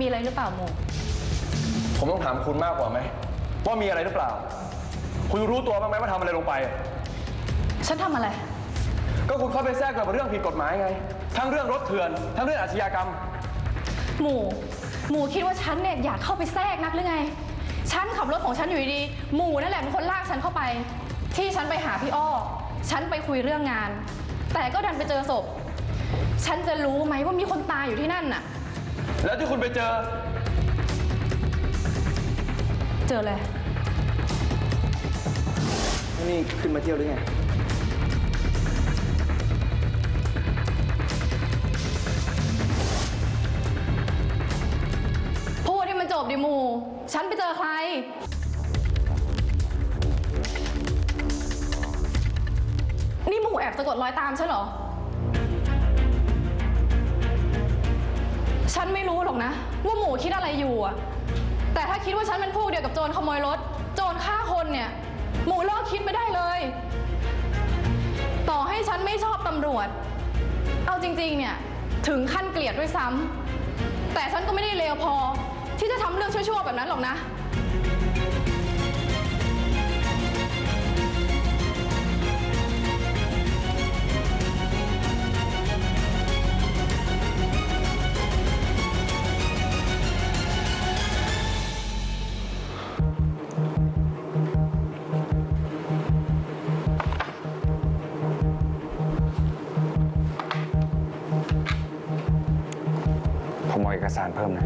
มีอะไรหรือเปล่าหมูผมต้องถามคุณมากกว่าไหมว่ามีอะไรหรือเปล่า คุณรู้ตัวบ้างไหมว่าทำอะไรลงไป ฉันทำอะไร ก็คุณเข้าไปแทรกกับเรื่องผิดกฎหมายไง ทั้งเรื่องรถเถื่อน ทั้งเรื่องอาชญากรรม หมูหมูคิดว่าฉันเนี่ยอยากเข้าไปแทรกนักหรือไง ฉันขับรถของฉันอยู่ดีๆหมูนั่นแหละเป็นคนลากฉันเข้าไป ที่ฉันไปหาพี่อ้อ ฉันไปคุยเรื่องงาน แต่ก็ดันไปเจอศพ ฉันจะรู้ไหมว่ามีคนตายอยู่ที่นั่นน่ะ แล้วที่คุณไปเจอ เจอเลยนี่ขึ้นมาเที่ยวหรือไง พูดให้มันจบดิหมู ฉันไปเจอใคร นี่หมูแอบสะกดรอยตามฉันเหรอ ฉันไม่รู้หรอกนะ ว่าหมูคิดอะไรอยู่อะแต่ถ้าคิดว่าฉันเป็นพวกเดียวกับโจรขโมยรถ โจรฆ่าคนเนี่ย หมูเลิกคิดไม่ได้เลย ต่อให้ฉันไม่ชอบตำรวจ เอาจริงๆเนี่ยถึงขั้นเกลียดด้วยซ้ำแต่ฉันก็ไม่ได้เลวพอ ที่จะทำเรื่องชั่วๆแบบนั้นหรอกนะ เอาเอกสารเพิ่มนะ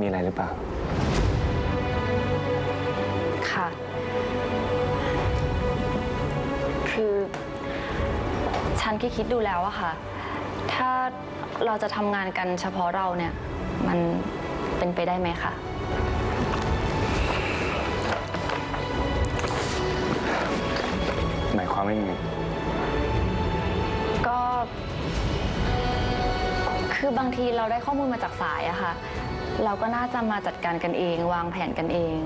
มีอะไรหรือเปล่า ฉันคิดคิดดูแล้วอะค่ะ ถ้าเราจะทำงานกันเฉพาะเราเนี่ย มันเป็นไปได้ไหมคะ หมายความว่ายังไงก็ คือบางทีเราได้ข้อมูลมาจากสายอะค่ะ เราก็น่าจะมาจัดการกันเอง วางแผนกันเอง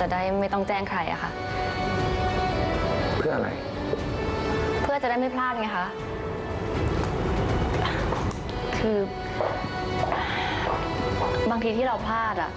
จะได้ไม่ต้องแจ้งใครอะค่ะ จะได้ไม่พลาดไงคะ คือบางทีที่เราพลาดอะ